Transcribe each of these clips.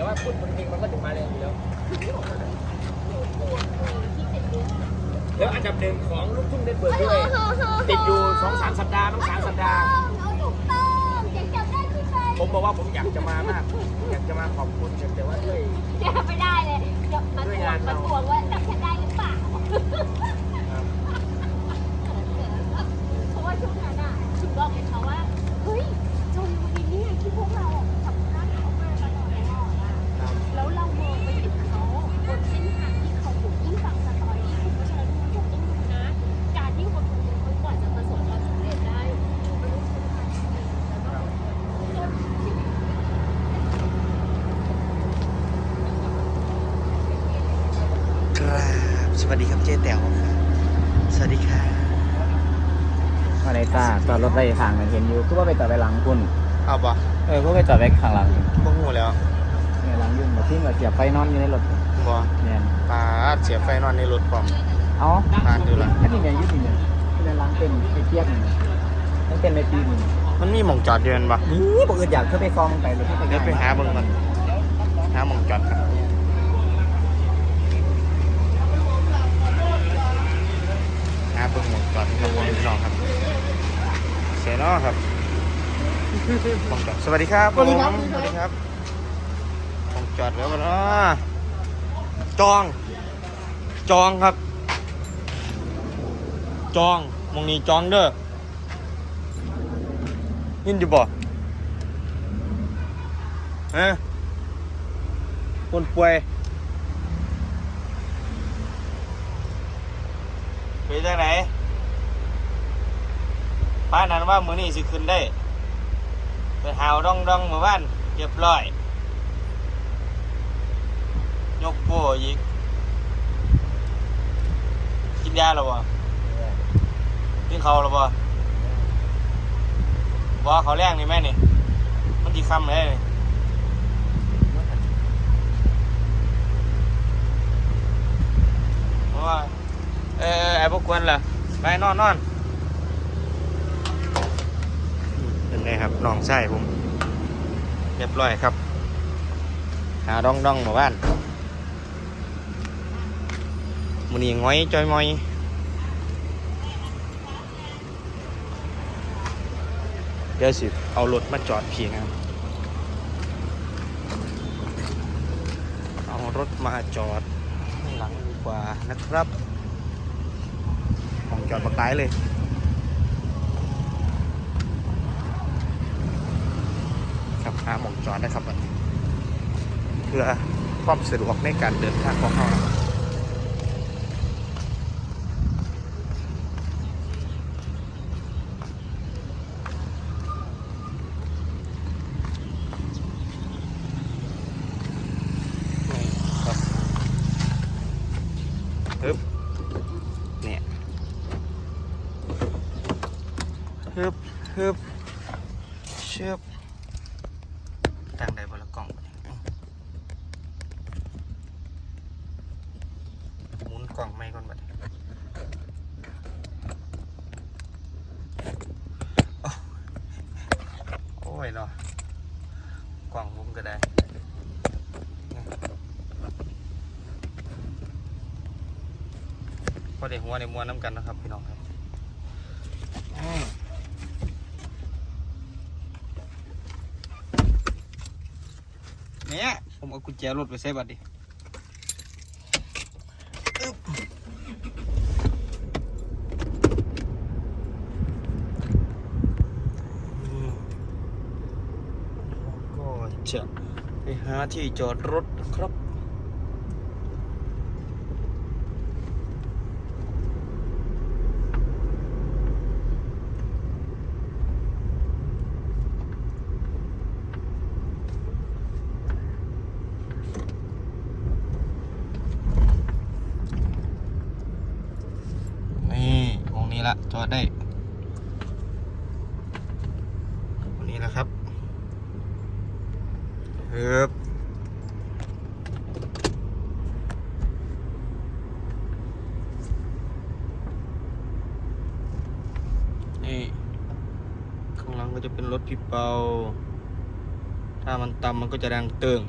แต่ว่าพูดจริงๆมันก็ถึงมาเลยอยู่แล้วแล้วอันดับหนึ่งของลูกทุ่งเน็ตเวิร์กด้วยติดอยู่สองสามสัปดาห์ต้องสามสัปดาห์เอาถูกต้องยังจำได้ที่ใครผมบอกว่าผมอยากจะมามาก อยากจะมาขอบคุณแต่ว่าด้วยเดี๋ยวไม่ได้เลยเดี๋ยวมันด้วยตวงางนมันเราตวงว่าจำฉันได้หรือเปล่าครับเพราะว่าช่วงนั้นอะถึงบอกเลยเขาว่าเฮ้ยจนวันนี้เนี่ยที่พวกเราอะสัมภาษณ์เขามาตลอดตลอดอะ ครับ แล้วเรามองไปเห็นเขาบนเส้นทางที่เขาอยู่ยิ่งฟังสตอรี่คุณเพราะฉะนั้นคุณผู้ชมต้องดูนะ การที่คนคนหนึงเขากว่าจะประสบความสำเร็จได้มันต้องใช้ความสำเร็จแล้วก็จนชีวิต ครับส วัสดีครับเจ๊แต๋วครับสวัสดีครับมาในจ้าจอดรถไปข้างกันเห็นอยู่คือว่าไปจอดไปหลังคุณเอาปะเออคือไปจอดไปข้างหลังบ่หูแล้วเนี่ยหลังยุ่งมาทิ้งกับเสียบไฟนอนอยู่ในรถบ่เนี่ยปาดเสียไฟนอนในรถพร้อมเอาปาดดูละอันนี้เนี่ยอยุ่งเนี่ยที่ในหลังเป็นไอ้เทียบนี่ต้องเป็นในปีนี่มันมีหม่องจอดเดือนปะนี่บอกเอออยากเธอไปซองไปเลยที่ไปเดี๋ยวไปหาเบิ่งก่อนหาหม่องจอดครับหาเบิ่งหม่องจอดครับผมพี่น้องครับเสียเนาะครับ หม่องจอดสวัสดีครับผมสวัสดีครับหม่องจอดแล้วกันเนาะจอง จองครับ จองหมองนี้จองเด้อยินอยู่บ่ฮะคนป่วยไปจากไหนป้านั้นว่ามือนี้สิขึ้นได้ ไปหาวดองดองมาบ้านเรียบร้อย ยกโป้อีก กินยาหรอบ่กินเขาหรอบ่บ่เขาแรงนี่แม่นี่ มันกี่คำเลยเพราะว่า เออไอ้พวกกวนล่ะ ไปนอนนอนเป็ นไงครับน้องใช่ผมเรียบร้อยครับ หาดองดองหมู่บ้านมันนี่ง้อยจอยมอยเดี๋ยวสิ เอารถมาจอดพี่นะครับ เอารถมาจอดข้หลังดีกว่านะครับ ของจอดบักไลเลย ครับหาหมองจอดนะครับเพื่อความสะดวกในการเดินทางของเรานะครับฮึบเนี่ยฮึบฮึบเชือบตั้งได้บนละกล่องบัดนี้อื้อหมุนกล่องไม่ก่อนบัดนี้โอ้โอ้ยเนาะ กล่องผมก็ได้พอได้หัวในมวนน้ำกันนะครับพี่น้องครับเนี่ยผมเอากุญแจรถไปใส่บัตรดิอึ๊บอืมก็จะไปหาที่จอดรถครับนี่วงนี้ละจอดได้วงนี้แหละครับเฮึบนี่ข้างหลัง ก็จะเป็นรถพี่เปา ถ้ามันต่ำมันก็จะดังเติง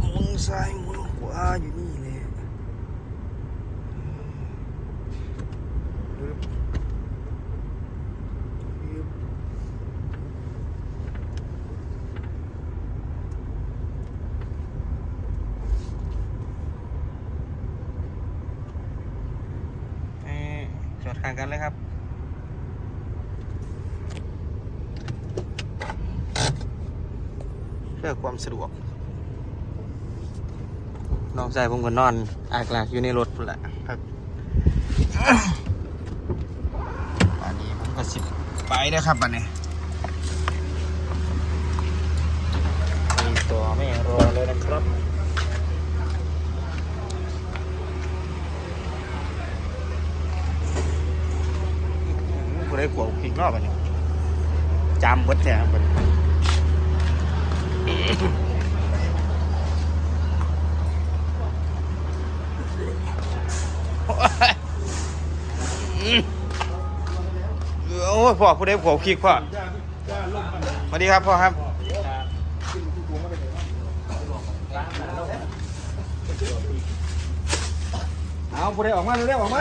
หมุนซ้ายหมุนขวาอยู่นี่เลยอืมยึบเอ่อ จอดข้างกันเลยครับ เพื่อความสะดวก น้องชายผมก็นอนอากลากอยู่ในรถพุ่นแหละครับอันนี้ผมก็สิบไปนะครับอันนี้มีตัวไม่รอเลยนะครับ ผู้ได้ขวบพริกรอบอันนี้จำเบิดแท้บัดนี้โอ้พ่อผู้ใดผัวคิกพ่อสวัสดีครับพ่อครับเอาผู้ใดออกมาเร็วๆออกมา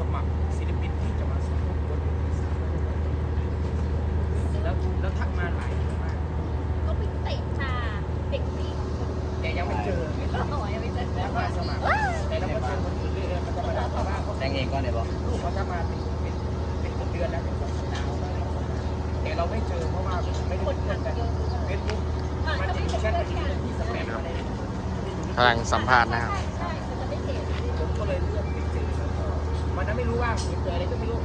สมัครศิลปินที่จะมาสมทบกนแล้วแล้วทักมาหลายคนมากก็ไปเตะตาเด็กผู้หญิงคนหนึ่งแต่ยังไม่เจอก็หอยไปเจอแล้วมาสมัครแต่เราก็เจอคนอื่นเรื่อยๆมันจะมาด่าว่าเขาแต่งเองก่อนเลยบอกลูกเขาจะมาเป็นเป็นเป็นเดือนแล้วเป็นสอดาห์วแต่เราไม่เจอเพราะว่าไม่ได้เจอกันเฟซบุ๊กมันจะมีแค่ที่สเปนอะไรพลังสัมภาษณ์นะครับ ออะไรก็ไม่รู้